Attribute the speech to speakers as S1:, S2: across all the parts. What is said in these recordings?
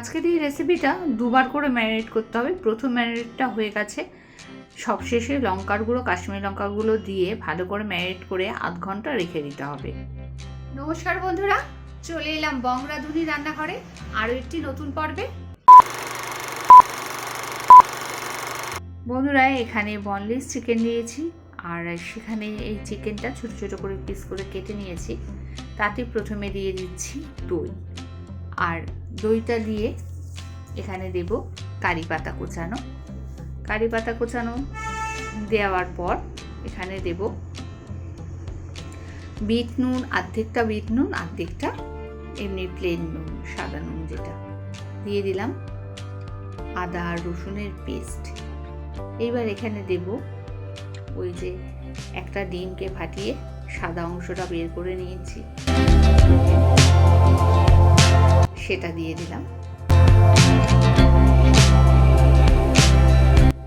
S1: আজকের এই রেসিপিটা দুবার করে ম্যারিনেট করতে হবে। প্রথম ম্যারিনেটটা হয়ে গেছে। সবশেষে লঙ্কার গুঁড়ো কাশ্মীরি লঙ্কার গুঁড়ো দিয়ে ভালো করে ম্যারিনেট করে আধ ঘণ্টা রেখে দিতে হবে।
S2: নমস্কার বন্ধুরা চলে এলাম বংরাধুনি রান্নাঘরে। আরও একটি নতুন পর্বে।
S1: বন্ধুরা এখানে বনলেস চিকেন নিয়েছি। আর সেখানে এই চিকেনটা ছোট ছোট করে পিস করে কেটে নিয়েছি। তাতে প্রথমে দিয়ে দিচ্ছি দই। আর দইটা দিয়ে এখানে দেব কারি পাতা কোচানো। কারি পাতা কোচানো দেওয়ার পর এখানে দেব বিট নুন, আর্ধেকটা বিট নুন, আর্ধেকটা এমনি প্লেন নুন, সাদা নুন যেটা। দিয়ে দিলাম আদা আর রসুনের পেস্ট এইবার এখানে দেব ওই যে একটা ডিমকে ফাটিয়ে সাদা অংশটা বের করে নিয়েছি। সেটা দিয়ে দিলাম।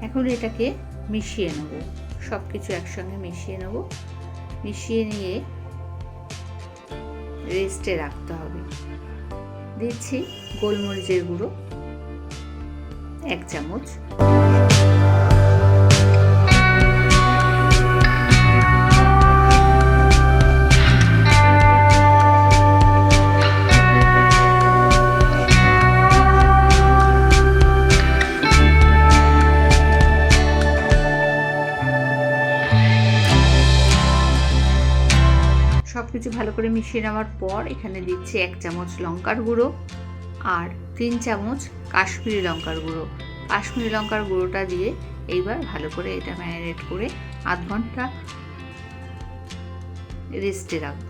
S1: এখন এটাকে মিশিয়ে নেব। সব কিছু একসঙ্গে মিশিয়ে নেব। মিশিয়ে নিয়ে রেস্টে রাখতে হবে। দিচ্ছি গোলমরিচের গুঁড়ো, এক চামচ। ভালো করে মিশিয়ে নেওয়ার পর এখানে দিচ্ছি এক চামচ লঙ্কার গুঁড়ো আর তিন চামচ কাশ্মীরি লঙ্কার গুঁড়ো। কাশ্মীরি লঙ্কার গুঁড়োটা দিয়ে এইবার ভালো করে এটা ম্যারিনেট করে আধ ঘণ্টা রেস্টে রাখব।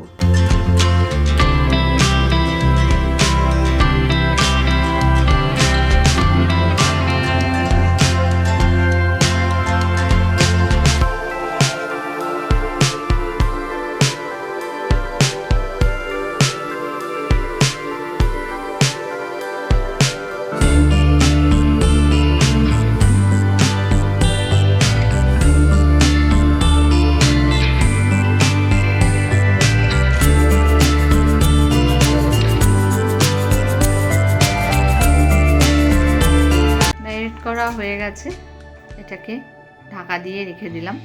S1: করা হয়ে গেছে। এটাকে ঢাকা দিয়ে রেখে দিলাম।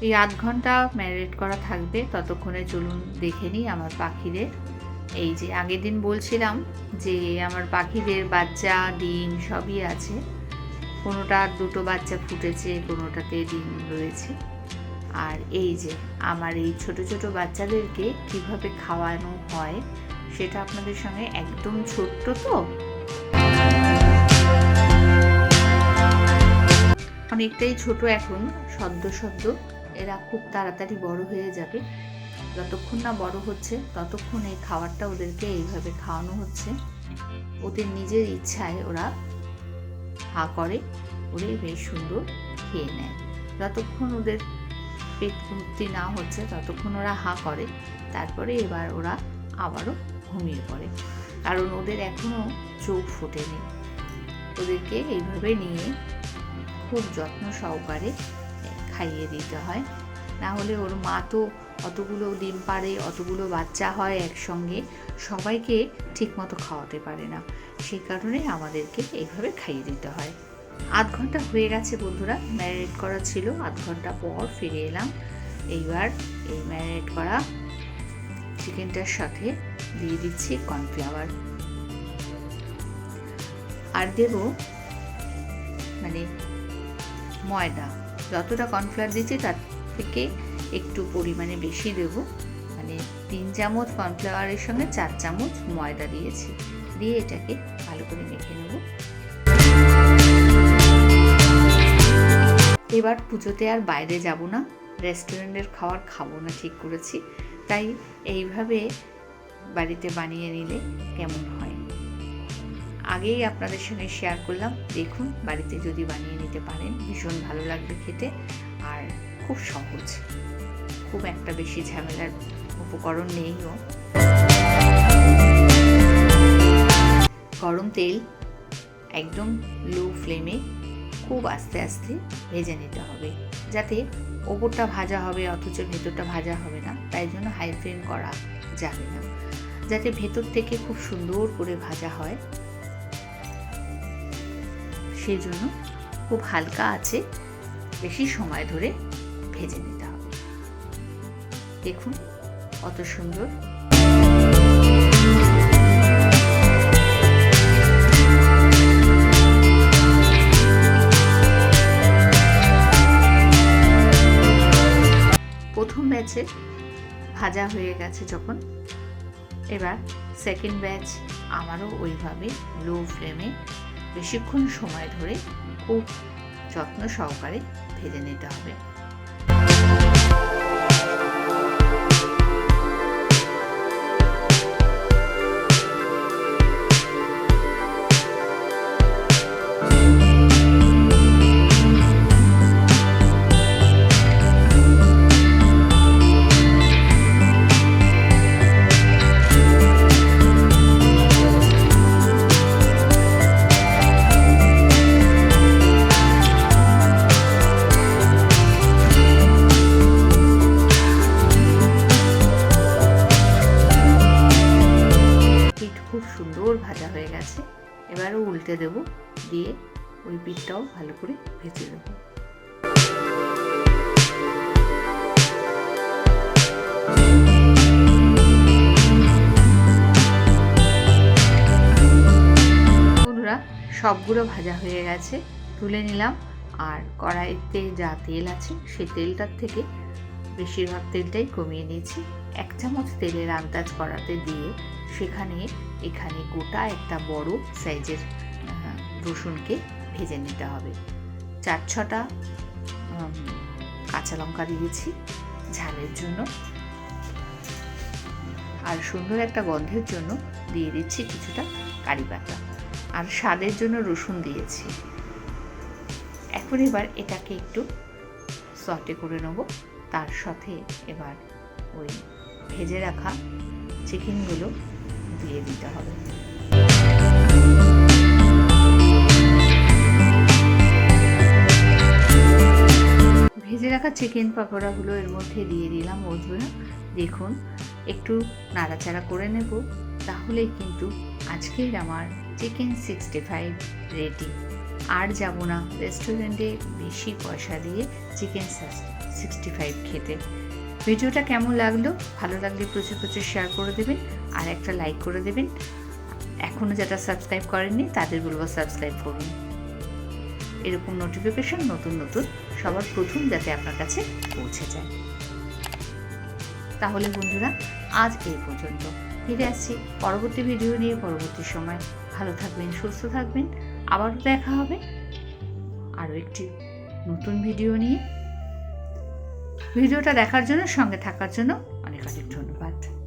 S1: এই আধ ঘণ্টা ম্যারিনেট করা থাকবে। ততক্ষণে চলুন দেখে নিই আমার পাখিদের। এই যে আগের দিন বলছিলাম যে আমার পাখিদের বাচ্চা, ডিম সবই আছে। কোনোটা দুটো বাচ্চা ফুটেছে, কোনোটাতে ডিম রয়েছে। আর এই যে আমার এই ছোট ছোট বাচ্চাদেরকে কীভাবে খাওয়ানো হয়, সেটা আপনাদের সঙ্গে একদম ছোট্ট তো। অনেকটাই ছোট এখন, সদ্য সদ্য। এরা খুব তাড়াতাড়ি বড় হয়ে যাবে। যতক্ষণ না বড় হচ্ছে, ততক্ষণ এই খাবারটা ওদেরকে এইভাবে খাওয়ানো হচ্ছে। ওদের নিজের ইচ্ছায় ওরা হা করে ওরে বেশ সুন্দর খেয়ে নেয়। যতক্ষণ ওদের পেট ভর্তি না হচ্ছে, ততক্ষণ ওরা হা করে। তারপরে এবার ওরা আবারও ঘুমিয়ে পড়ে। কারণ ওদের এখনও চোখ ফোটেনি। ওদেরকে এইভাবে নিয়ে খুব যত্ন সহকারে খাইয়ে দিতে হয়। না হলে ওর মা তো অতগুলো ডিম পারে অতগুলো বাচ্চা হয় একসঙ্গে, সবাইকে ঠিকমতো খাওয়াতে পারে না। সেই কারণে আমাদেরকে এইভাবে খাইয়ে দিতে হয়। আধ ঘণ্টা হয়ে গেছে বন্ধুরা, ম্যারিনেট করা ছিল। আধ ঘণ্টা পর ফিরে এলাম। এইবার এই ম্যারিনেট করা চিকেনটার সাথে দিয়ে দিচ্ছি কর্নফ্লাওয়ার। আর দেব মানে ময়দা। যতটা কর্নফ্লাওয়ার দিচ্ছি তার থেকে একটু পরিমাণে বেশি দেব। মানে তিন চামচ কর্নফ্লাওয়ারের সঙ্গে চার চামচ ময়দা দিয়েছি। দিয়ে এটাকে ভালো করে মেখে নেব। এবার পুজোতে আর বাইরে যাব না। রেস্টুরেন্টের খাবার খাব না, ঠিক করেছি। তাই এইভাবে বাড়িতে বানিয়ে নিলে কেমন হয়? আগেই আপনাদের সঙ্গে শেয়ার করলাম। দেখুন, বাড়িতে যদি বানিয়ে নিতে পারেন, ভীষণ ভালো লাগবে খেতে আর খুব সহজ। খুব একটা বেশি ঝামেলার উপকরণ নেইও গরম তেল একদম লো ফ্লেমে খুব আস্তে আস্তে ভেজে নিতে হবে। যাতে ওপরটা ভাজা হবে অথচ ভেতরটা ভাজা হবে না, তাই জন্য হাই ফ্লেম করা যাবে না। যাতে ভেতর থেকে খুব সুন্দর করে ভাজা হয়। সেই জন্য খুব হালকা আছে। বেশি সময় ধরে ভেজে নিতে হবে। দেখুন কত সুন্দর। প্রথম ব্যাচে ভাজা হয়ে গেছে যখন। এবার সেকেন্ড ব্যাচ আমারও ওইভাবে লো ফ্লেমে বেশিক্ষণ সময় ধরে খুব যত্ন সহকারে ভেজে নিতে হবে। উল্টে দেব, দিয়ে ওই পিঠটাও ভালো করে ভেজে দেবো বন্ধুরা, সবগুলো ভাজা হয়ে গেছে, তুলে নিলাম। আর কড়াইতে যা তেল আছে, সেই তেলটার থেকে বেশিরভাগ তেলটাই কমিয়ে নিয়েছি। এক চামচ তেলের আন্দাজ কড়াতে দিয়ে সেখানে এখানে গোটা একটা বড় সাইজের রসুনকে ভেজে নিতে হবে। চার ছটা কাঁচা লঙ্কা দিয়েছি ঝালের জন্য। আর সুন্দর একটা গন্ধের জন্য দিয়ে দিচ্ছি কিছুটা কারি পাতা। আর স্বাদের জন্য রসুন দিয়েছি। এখন এবার এটাকে একটু সটে করে নেব। তার সাথে এবার ওই ভেজে রাখা চিকেনগুলো দিয়ে দিতে হবে। ভেজে রাখা চিকেন পাকোড়াগুলো এর মধ্যে দিয়ে দিলাম বন্ধুরা। দেখুন, একটু নাড়াচাড়া করে নেব তাহলেই কিন্তু আজকের আমার চিকেন সিক্সটি ফাইভ রেডি। আর যাব না রেস্টুরেন্টে বেশি পয়সা দিয়ে চিকেন সিক্সটি ফাইভ খেতে। ভিডিওটা কেমন লাগল? ভালো লাগলে প্রচুর প্রচুর শেয়ার করে দেবেন, আর একটা লাইক করে দেবেন। এখনও যারা সাবস্ক্রাইব করেননি, তাদের বলব সাবস্ক্রাইব করুন। এরকম নোটিফিকেশন নতুন নতুন সবার প্রথম যাতে আপনার কাছে পৌঁছে যায়। তাহলে বন্ধুরা, আজ এই পর্যন্ত। ফিরে আসছি পরবর্তী ভিডিও নিয়ে, পরবর্তী সময়। ভালো থাকবেন, সুস্থ থাকবেন। আবারও দেখা হবে আরও একটি নতুন ভিডিও নিয়ে। ভিডিওটা দেখার জন্য, সঙ্গে থাকার জন্য অনেক অনেক ধন্যবাদ।